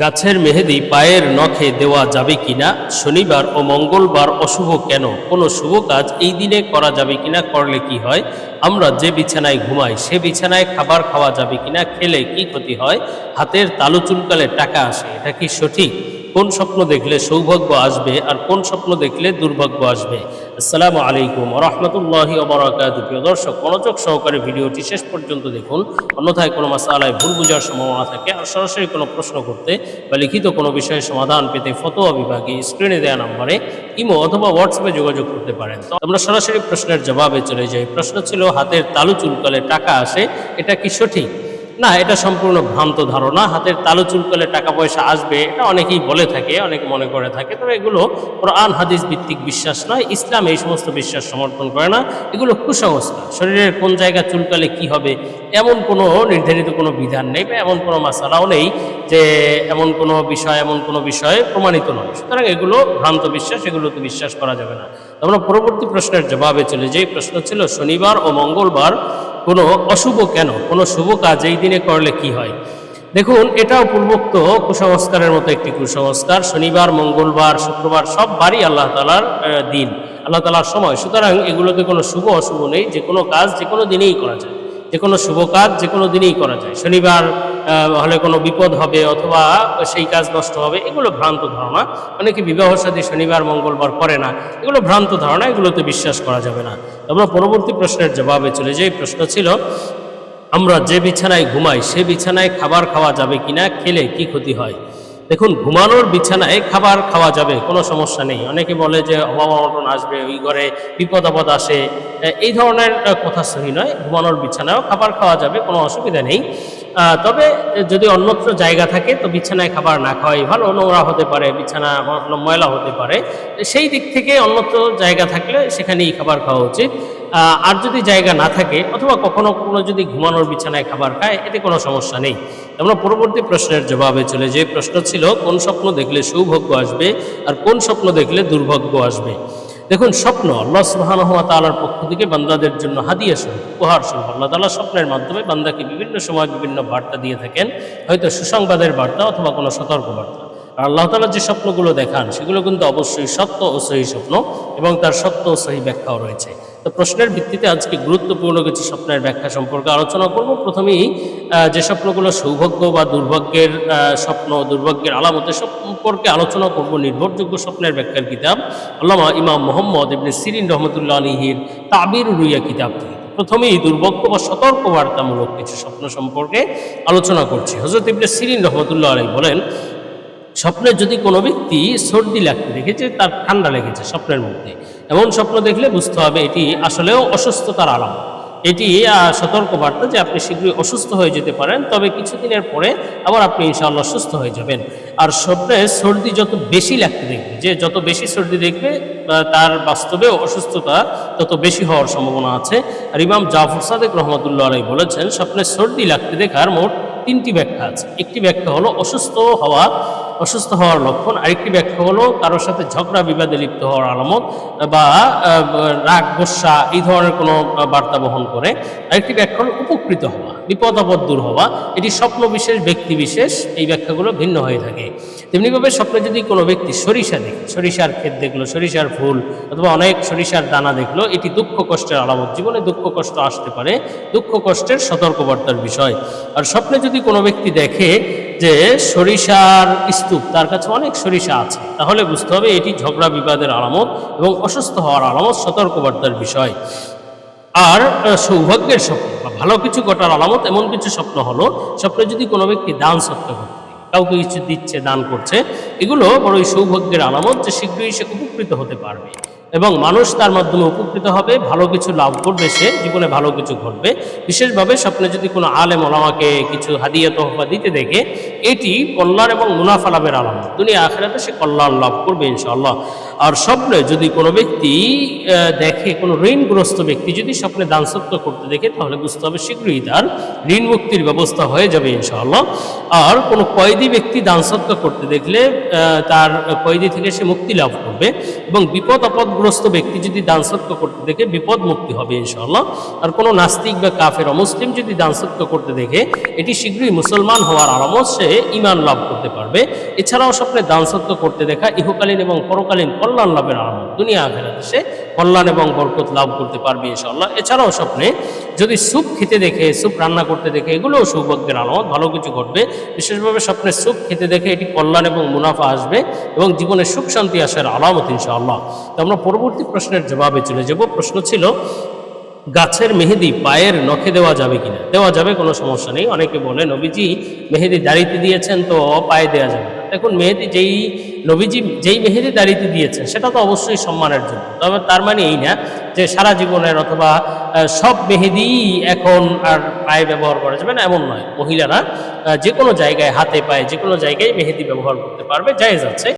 গাছের মেহেদি পায়ের নখে দেওয়া যাবে কিনা, শনিবার ও মঙ্গলবার অশুভ কেন? কোনো শুভ কাজ এই দিনে করা যাবে কিনা, করলে কি হয়? আমরা যে বিছানায় ঘুমাই, সে বিছানায় খাবার খাওয়া যাবে কিনা, খেলে কি ক্ষতি হয়? হাতের তালু চুলকালে টাকা আসে, এটা কি সঠিক? কোন স্বপ্ন দেখলে সৌভাগ্য আসবে আর কোন স্বপ্ন দেখলে দুর্ভাগ্য আসবে? আসসালামু আলাইকুম রহমতুল্লাহি প্রিয় দর্শক, মনোযোগ সহকারে ভিডিওটি শেষ পর্যন্ত দেখুন। অন্যথায় কোনো মাসালায় ভুল বোঝার সম্ভাবনা থাকে আর সরাসরি কোনো প্রশ্ন করতে বা লিখিত কোনো বিষয়ে সমাধান পেতে ফতোয়া বিভাগে স্ক্রিনে দেওয়া নাম্বারে ইমো অথবা হোয়াটসঅ্যাপে যোগাযোগ করতে পারেন। তো আমরা সরাসরি প্রশ্নের জবাবে চলে যাই। প্রশ্ন ছিল, হাতের তালু চুলকালে টাকা আসে, এটা কি সঠিক? না, এটা সম্পূর্ণ ভ্রান্ত ধারণা। হাতের তালু চুলকালে টাকা পয়সা আসবে, এটা অনেকেই বলে থাকে, অনেকে মনে করে থাকে। তবে এগুলো কোরআন, হাদিস ভিত্তিক বিশ্বাস নয়। ইসলাম এই সমস্ত বিশ্বাস সমর্থন করে না। এগুলো কুসংস্কার। শরীরের কোন জায়গা চুলকালে কি হবে, এমন কোনো নির্ধারিত কোনো বিধান নেই বা এমন কোনো মাসালাও নেই যে এমন কোনো বিষয়, এমন কোনো বিষয়ে প্রমাণিত নয়। সুতরাং এগুলো ভ্রান্ত বিশ্বাস, এগুলোতে বিশ্বাস করা যাবে না। আমরা পরবর্তী প্রশ্নের জবাবে চলে যাই। প্রশ্ন ছিল, শনিবার ও মঙ্গলবার কোনো অশুভ কেন? কোনো শুভ কাজ এই দিনে করলে কি হয়? দেখুন, এটাও পূর্বোক্ত কুসংস্কারের মতো একটি কুসংস্কার। শনিবার, মঙ্গলবার, শুক্রবার সব বারই আল্লাহ তালার দিন, আল্লাহ তালার সময়। সুতরাং এগুলোতে কোনো শুভ, অশুভ নেই। যে কোনো কাজ যে কোনো দিনেই করা যায়। যে কোনো শুভ কাজ যে কোনো দিনেই করা যায়। শনিবার হলে কোনো বিপদ হবে অথবা সেই কাজ নষ্ট হবে, এগুলো ভ্রান্ত ধারণা। অনেকে বিবাহ সাথী শনিবার, মঙ্গলবার করে না। এগুলো ভ্রান্ত ধারণা, এগুলোতে বিশ্বাস করা যাবে না। আমরা পরবর্তী প্রশ্নের জবাবে চলে যাই। প্রশ্ন ছিল, আমরা যে বিছানায় ঘুমাই, সে বিছানায় খাবার খাওয়া যাবে কিনা, খেলে কি ক্ষতি হয়? দেখুন, ঘুমানোর বিছানায় খাবার খাওয়া যাবে, কোনো সমস্যা নেই। অনেকে বলে যে, অভাব অনটন আসবে, ওই ঘরে বিপদ আপদ আসে। এই ধরনের কথা সহি নয়। ঘুমানোর বিছানায়ও খাবার খাওয়া যাবে, কোনো অসুবিধা নেই। তবে যদি অন্যত্র জায়গা থাকে, তো বিছানায় খাবার না খাওয়াই ভালো, নোংরা হতে পারে, বিছানা ময়লা হতে পারে। সেই দিক থেকে অন্যত্র জায়গা থাকলে সেখানেই খাবার খাওয়া উচিত। আর যদি জায়গা না থাকে, অথবা কখনো কখনো যদি ঘুমানোর বিছানায় খাবার খায়, এতে কোনো সমস্যা নেই। আমরা পরবর্তী প্রশ্নের জবাবে চলে যে প্রশ্ন ছিল, কোন স্বপ্ন দেখলে সৌভাগ্য আসবে, আর কোন স্বপ্ন দেখলে দুর্ভাগ্য আসবে? দেখুন, স্বপ্ন আল্লাহ সুবাহানহা তালার পক্ষ থেকে বান্দাদের জন্য হাদিয়া স্বরূপ, উপহার স্বরূপ। আল্লাহ তালা স্বপ্নের মাধ্যমে বান্দাকে বিভিন্ন সময় বিভিন্ন বার্তা দিয়ে থাকেন। হয়তো সুসংবাদের বার্তা অথবা কোনো সতর্ক বার্তা আল্লাহ তালা যে স্বপ্নগুলো দেখান, সেগুলো কিন্তু অবশ্যই সত্য ও সহি স্বপ্ন এবং তার সত্য ও সহি ব্যাখ্যাও রয়েছে। তো প্রশ্নের ভিত্তিতে আজকে গুরুত্বপূর্ণ কিছু স্বপ্নের ব্যাখ্যা সম্পর্কে আলোচনা করব। প্রথমেই যে স্বপ্নগুলো সৌভাগ্য বা দুর্ভাগ্যের স্বপ্ন, দুর্ভাগ্যের আলামতের সম্পর্কে আলোচনা করব, নির্ভরযোগ্য স্বপ্নের ব্যাখ্যার কিতাব। আল্লামা ইমাম মোহাম্মদ ইবনে সিরিন রহমতুল্লাহ আলহির তাবির রুইয়া কিতাব থেকে। প্রথমেই দুর্ভাগ্য বা সতর্ক বার্তামূলক কিছু স্বপ্ন সম্পর্কে আলোচনা করছি। হজরত ইবনে সিরিন রহমতুল্লাহ আলী বলেন স্বপ্নে যদি কোনো ব্যক্তি সর্দি লাগতে দেখেছে তার ঠান্ডা লেগেছে স্বপ্নের মধ্যে। এমন স্বপ্ন দেখলে বুঝতে হবে এটি আসলেও অসুস্থতার আলাম এটি আহ, সতর্ক বার্তা যে আপনি শীঘ্রই অসুস্থ হয়ে যেতে পারেন তবে কিছুদিনের পরে আবার আপনি ইনশাআল্লাহ সুস্থ হয়ে যাবেন। আর স্বপ্নে সর্দি যত বেশি লাগতে দেখবে যে যত বেশি সর্দি দেখবে তার বাস্তবে অসুস্থতা তত বেশি হওয়ার সম্ভাবনা আছে। আর ইমাম জাফর সাদেক রহমতুল্লাহ আলাই বলেছেন স্বপ্নে সর্দি লাগতে দেখার মোট তিনটি ব্যাখ্যা আছে। একটি ব্যাখ্যা হলো অসুস্থ হওয়া অসুস্থ হওয়ার লক্ষণ। আরেকটি ব্যাখ্যা হলো, কারোর সাথে ঝগড়া, বিবাদে লিপ্ত হওয়ার আলামত বা রাগ, গোসা এই ধরনের কোনো বার্তা বহন করে। আরেকটি ব্যাখ্যা হলো, উপকৃত হওয়া বিপদ আপদ দূর হওয়া। এটি স্বপ্ন বিশেষ ব্যক্তি বিশেষ এই ব্যাখ্যাগুলো ভিন্ন হয়ে থাকে। তেমনিভাবে স্বপ্নে যদি কোনো ব্যক্তি সরিষা দেখে, সরিষার ক্ষেত দেখল, সরিষার ফুল অথবা অনেক সরিষার দানা দেখল, এটি দুঃখ কষ্টের আলামত। জীবনে দুঃখ কষ্ট আসতে পারে। দুঃখ কষ্টের সতর্কবার্তার বিষয়। আর স্বপ্নে যদি কোনো ব্যক্তি দেখে যে সরিষার স্তূপ, তার কাছে অনেক সরিষা আছে। তাহলে বুঝতে হবে এটি ঝগড়া বিবাদের আলামত এবং অসুস্থ হওয়ার আলামত, সতর্কবার্তার বিষয়। আর সৌভাগ্যের স্বপ্ন বা ভালো কিছু ঘটার আলামত এমন কিছু স্বপ্ন হলো, স্বপ্নে যদি কোনো ব্যক্তি দান সত্য করতে কাউকে কিছু দিচ্ছে, দান করছে, এগুলো বড়ই সৌভাগ্যের আলামত যে শীঘ্রই সে উপকৃত হতে পারবে। এবং মানুষ তার মাধ্যমে উপকৃত হবে, ভালো কিছু লাভ করবে সে, জীবনে ভালো কিছু ঘটবে। বিশেষভাবে স্বপ্নে যদি কোনো আলেম ওলামাকে কিছু হাদিয়া, তোহফা দিতে দেখে এটি কল্যাণ এবং মুনাফা লাভের আলামত। দুনিয়া আখেরাতে সে কল্যাণ লাভ করবে ইনশাআল্লাহ। আর স্বপ্নে যদি কোনো ব্যক্তি দেখে, কোনো ঋণগ্রস্ত ব্যক্তি যদি স্বপ্নে দান সত্য করতে দেখে, তাহলে বুঝতে হবে শীঘ্রই তার ঋণ মুক্তির ব্যবস্থা হয়ে যাবে ইনশাআল্লাহ। আর কোনো কয়েদি ব্যক্তি দান সত্য করতে দেখলে তার কয়েদি থেকে সে মুক্তি লাভ করবে এবং বিপদ, আপদগ্রস্ত ব্যক্তি যদি দান সত্য করতে দেখে, বিপদ মুক্তি হবে ইনশাআল্লাহ। আর কোনো নাস্তিক বা কাফের অমুসলিম যদি দান সত্য করতে দেখে, এটি শীঘ্রই মুসলমান হওয়ার আলামত সে ইমান লাভ করতে পারবে। এছাড়াও স্বপ্নে দান সত্য করতে দেখা ইহকালীন এবং পরকালীন কল্যাণ লাভের আলামত দুনিয়া আখেরাতে সে কল্যাণ এবং বরকত লাভ করতে পারবে ইনশাআল্লাহ। এছাড়াও স্বপ্নে যদি স্যুপ খেতে দেখে স্যুপ রান্না করতে দেখে, এগুলোও সৌভাগ্যের আলামত ভালো কিছু ঘটবে। বিশেষভাবে স্বপ্নে স্যুপ খেতে দেখে এটি কল্যাণ এবং মুনাফা আসবে এবং জীবনে সুখ শান্তি আসার আলামত ইনশাআল্লাহ। তো আমরা পরবর্তী প্রশ্নের জবাবে চলে যাব। প্রশ্ন ছিল গাছের মেহেদি পায়ের নখে দেওয়া যাবে কিনা? দেওয়া যাবে, কোনো সমস্যা নেই। অনেকে বলে, নবীজি মেহেদি দাড়িতে দিয়েছেন তো পায়ে দেওয়া যাবে না। দেখুন, মেহেদি যেই নবীজি যেই মেহেদি দাড়িতে দিয়েছেন, সেটা তো অবশ্যই সম্মানের জন্য। তবে তার মানে এই না যে সারা জীবনের অথবা সব মেহেদি এখন আর পায়ে ব্যবহার করা যাবে না, এমন নয়। মহিলারা যে কোনো জায়গায়, হাতে পায়ে যে কোনো জায়গায় মেহেদি ব্যবহার করতে পারবে, জায়েজ আছে।